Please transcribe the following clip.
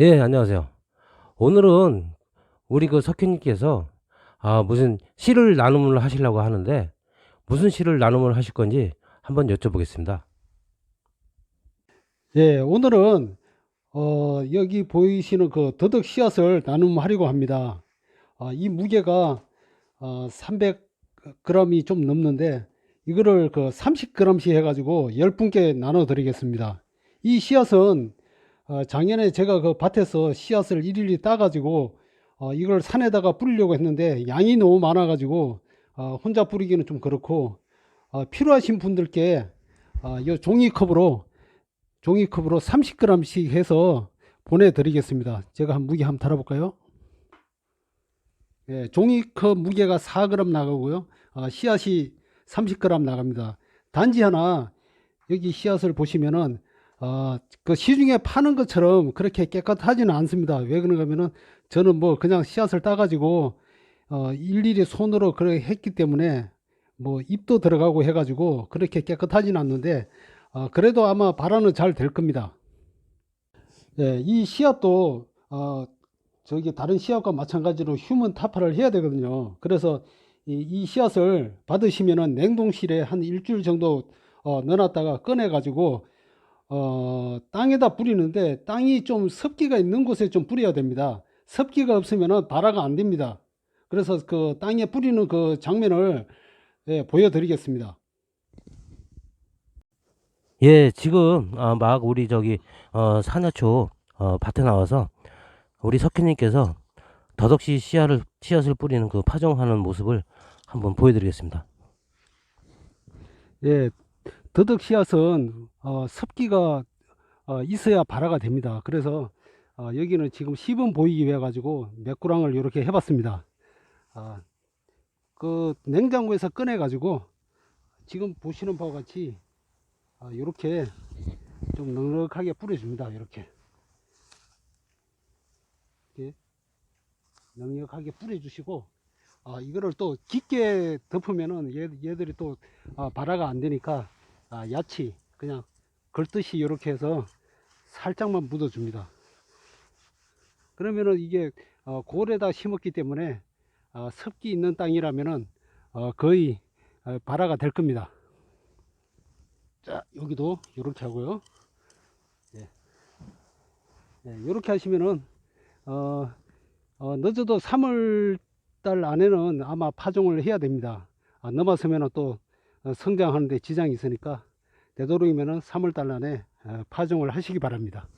예, 안녕하세요. 오늘은 우리 그 석현님께서 아, 무슨 시를 나눔을 하시려고 하는데 무슨 시를 나눔을 하실 건지 한번 여쭤보겠습니다. 예, 오늘은 어, 여기 보이시는 그 더덕 씨앗을 나눔하려고 합니다. 아, 이 무게가 어, 300g이 좀 넘는데 이거를 그 30g씩 해가지고 10분께 나눠 드리겠습니다. 이 씨앗은 어, 작년에 제가 그 밭에서 씨앗을 일일이 따가지고 어, 이걸 산에다가 뿌리려고 했는데 양이 너무 많아가지고 어, 혼자 뿌리기는 좀 그렇고 어, 필요하신 분들께 어, 이 종이컵으로 종이컵으로 30g씩 해서 보내드리겠습니다. 제가 한 무게 한번 달아볼까요? 예, 종이컵 무게가 4g 나가고요. 아, 씨앗이 30g 나갑니다. 단지 하나 여기 씨앗을 보시면은 아, 그 시중에 파는 것처럼 그렇게 깨끗하지는 않습니다. 왜 그런가 하면은 저는 뭐 그냥 씨앗을 따가지고 어, 일일이 손으로 그렇게 했기 때문에 뭐 잎도 들어가고 해가지고 그렇게 깨끗하지는 않는데 어, 그래도 아마 발화는 잘 될 겁니다. 예, 이 씨앗도 어, 저기 다른 씨앗과 마찬가지로 휴먼 타파를 해야 되거든요. 그래서 이, 이 씨앗을 받으시면은 냉동실에 한 일주일 정도 어, 넣어놨다가 꺼내가지고 어, 땅에다 뿌리는데 땅이 좀 습기가 있는 곳에 좀 뿌려야 됩니다. 습기가 없으면은 발화가 안 됩니다. 그래서 그 땅에 뿌리는 그 장면을 예, 보여드리겠습니다. 예, 지금 어, 막 우리 저기 어, 사냐초 어, 밭에 나와서 우리 석현님께서 더덕씨 씨앗을 씨앗을 뿌리는 그 파종하는 모습을 한번 보여드리겠습니다. 예, 더덕 씨앗은 어, 습기가 어, 있어야 발화가 됩니다. 그래서 어, 여기는 지금 10은 보이기 위해 가지고 맥구랑을 이렇게 해봤습니다. 아, 그 냉장고에서 꺼내 가지고 지금 보시는 바와 같이 아, 이렇게 좀 넉넉하게 뿌려줍니다. 이렇게 이렇게 넉넉하게 뿌려주시고 아, 이거를 또 깊게 덮으면은 얘, 얘들이 또 아, 발화가 안 되니까 아, 야치 그냥 걸듯이 이렇게 해서 살짝만 묻어줍니다. 그러면은 이게 어, 골에다 심었기 때문에 어, 습기 있는 땅이라면은 어, 거의 어, 발화가 될 겁니다. 자 여기도 이렇게 하고요. 예. 예, 이렇게 하시면은 어, 어, 늦어도 3월 달 안에는 아마 파종을 해야 됩니다. 아, 넘어서면은 또 어, 성장하는 데 지장이 있으니까 되도록이면은 3월 달 안에 어, 파종을 하시기 바랍니다.